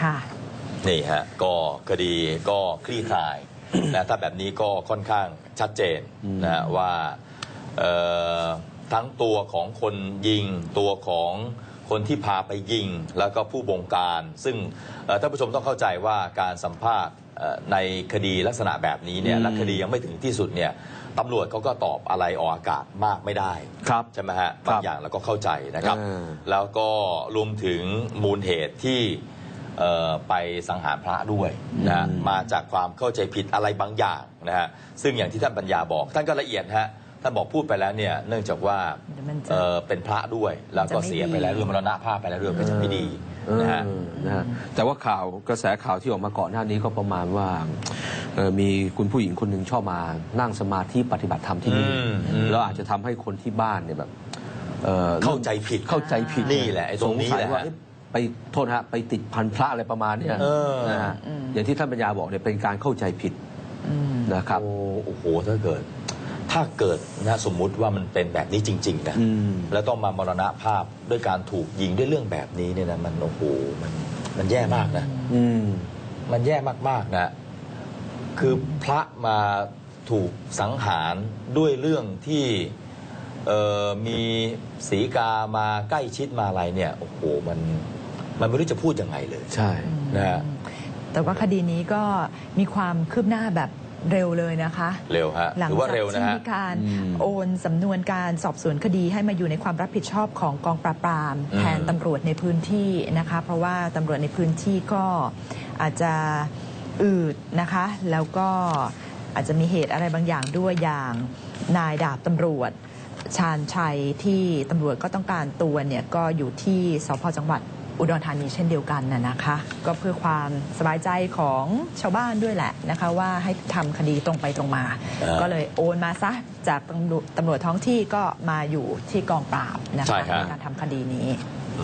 ค่ะ นี่ฮะก็คดีก็คลี่คลายนะถ้าแบบนี้ก็ค่อนข้างชัดเจนนะฮะว่าเอ่อทั้งตัวของคนยิงตัวของคนที่พาไปยิงแล้วก็ผู้บงการ ซึ่งเอ่อท่านผู้ชมต้องเข้าใจว่าการสัมภาษณ์เอ่อในคดีลักษณะแบบนี้เนี่ยอืมและคดียังไม่ถึงที่สุดเนี่ยตำรวจเขาก็ตอบอะไรออกอากาศมากไม่ได้ครับใช่ไหมฮะครับบางอย่างเราก็เข้าใจนะครับเออแล้วก็รวมถึงมูลเหตุที่เอ่อ ไปสังหารพระด้วยนะฮะอืมมาจากความเข้าใจผิดอะไรบางอย่างนะฮะซึ่งอย่างที่ท่านปัญญาบอก ท่านก็ละเอียดฮะท่านบอกพูดไปแล้วเนี่ยเนื่องจากว่าเดี๋ยวมันจะ เอ่อเป็นพระด้วยแล้วก็จะไม่เสียไปแล้วดีด้วยมรณภาพไปแล้วด้วยก็จะไม่ดีเออนะฮะ นะฮะแต่ว่าข่าวกระแสข่าวที่ออกมาก่อนหน้านี้ก็ประมาณว่าเอ่อมีคุณผู้หญิงคนหนึ่งชอบมานั่งสมาธิปฏิบัติธรรมที่นี่อืมอืมแล้วอาจจะทำให้คนที่บ้านเนี่ยแบบอ่อเข้าใจผิดเข้าใจผิดนี่แหละไอ้ตรงนี้สสัยแหละว่าเอ๊ะ ไปโทษฮะไปติดพันพระอะไรประมาณเนี้ยเออ นะฮะอืม อย่างที่ท่านปัญญาบอกเนี่ยเป็นการเข้าใจผิดอืม นะครับโอ้โอ้โหถ้าเกิด ถ้าเกิดนะสมมุติว่ามันเป็นแบบนี้จริง ๆ นะ อืม แล้วต้องมามรณภาพด้วยการถูกยิงด้วยเรื่องแบบนี้เนี่ยนะมันโอ้โหมันมันแย่มากนะ อืม มันแย่มากๆนะ คือพระมาถูกสังหารด้วยเรื่องที่เอ่อมีสีกามาใกล้ชิดมาอะไรเนี่ย โอ้โห มัน มันไม่รู้จะพูดยังไงเลยใช่นะฮะแต่ว่าคดีนี้ก็มีความคืบหน้าแบบเร็วเลยนะคะ เร็วฮะหลังถือว่าจากเร็วที่นะฮะมีการอืมโอนสำนวนการสอบสวนคดีให้มาอยู่ในความรับผิดชอบของกองปราบปรามอืมแทนตำรวจในพื้นที่นะคะ เพราะว่าตำรวจในพื้นที่ก็อาจจะอืดนะคะ แล้วก็อาจจะมีเหตุอะไรบางอย่างด้วยอย่างนายดาบตำรวจชาญชัยที่ตำรวจก็ต้องการตัวเนี่ยก็อยู่ที่สพจังหวัด อุดรธานีเช่นเดียวกันน่ะนะคะ ก็เพื่อความสบายใจของชาวบ้านด้วยแหละนะคะ ว่าให้ทำคดีตรงไปตรงมาอ่าก็เลยโอนมาซะจากตำรวจตำรวจท้องที่ก็มาอยู่ที่กองปราบนะใช่คะครับในการทำคดีนี้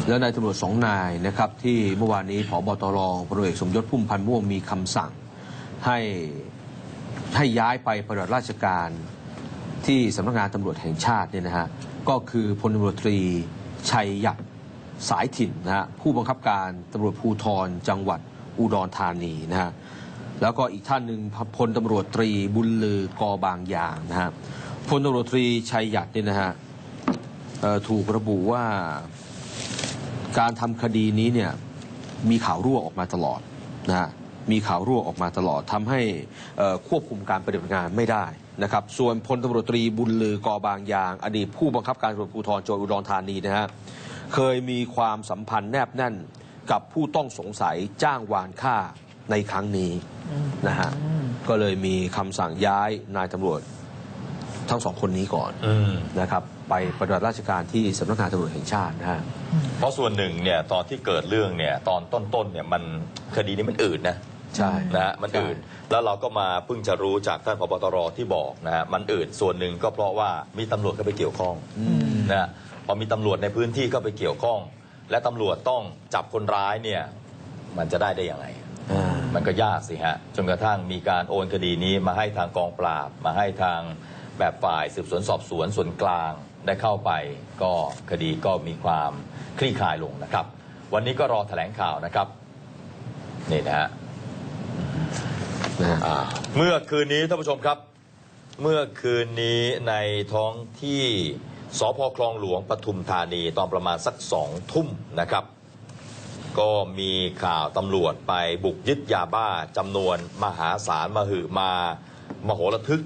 แล้วนายตำรวจสองนายนะครับที่เมื่อวานนี้ผบตรพลเอกสมยศพุ่มพันธ์ม่วงมีคำสั่งให้ให้ย้ายไปปฏิบัติราชการที่สำนักงานตำรวจแห่งชาติเนี่ยนะฮะก็คือพลตำรวจตรีชัยยักษ์ สายถิ่นนะฮะผู้บังคับการตำรวจภูธรจังหวัดอุดรธานีนะฮะแล้วก็อีกท่านหนึ่งพลตำรวจตรีบุญลือกอบางอย่างนะฮะพลตำรวจตรีชัยหยักษ์เนี่ยนะฮะถูกระบุว่าการทำคดีนี้เนี่ยมีข่าวรั่วออกมาตลอดนะฮะมีข่าวรั่วออกมาตลอดทำให้ควบคุมการปฏิบัติงานไม่ได้นะครับ ส่วนพลตำรวจตรีบุญลือกอบางยาง อดีตผู้บังคับการตำรวจภูธรจังหวัดอุดรธานีนะฮะ เคยมีความสัมพันธ์แนบแน่นกับผู้ต้องสงสัยจ้างวานฆ่าในครั้งนี้นะฮะก็เลยมีคำสั่งย้ายนายตำรวจทั้งสองคนนี้ก่อนอืมนะครับ ไปปฏิบัติราชการที่สำนักงานตำรวจแห่งชาตินะฮะเพราะส่วนหนึ่งเนี่ยตอนที่เกิดเรื่องเนี่ยตอนต้นๆเนี่ยมันคดีนี้มันอืดนะใช่นะฮะมันอืดแล้วเราก็มาเพิ่งจะรู้จากท่านพบตรที่บอกนะฮะมันอืดส่วนหนึ่งก็เพราะว่ามีตำรวจเข้าไปเกี่ยวข้องนะฮะ พอมีตำรวจในพื้นที่เข้าไปเกี่ยวข้อง และตำรวจต้องจับคนร้ายเนี่ยมันจะได้ได้ยังไงอ่ามันก็ยากสิฮะจนกระทั่งมีการโอนคดีนี้มาให้ทางกองปราบ มาให้ทางแบบฝ่ายสืบสวนสอบสวนส่วนกลางได้เข้าไป ก็คดีก็มีความคลี่คลายลงนะครับ วันนี้ก็รอแถลงข่าวนะครับนี่นะฮะนะฮะอ่าเมื่อคืนนี้ท่านผู้ชมครับ เมื่อคืนนี้ในท้องที่ สพคลองหลวงปทุมธานีตอนประมาณสักสองทุ่มนะครับ ก็มีข่าวตำรวจไปบุกยึดยาบ้าจำนวนมหาศาลมาหือมามโหระทึก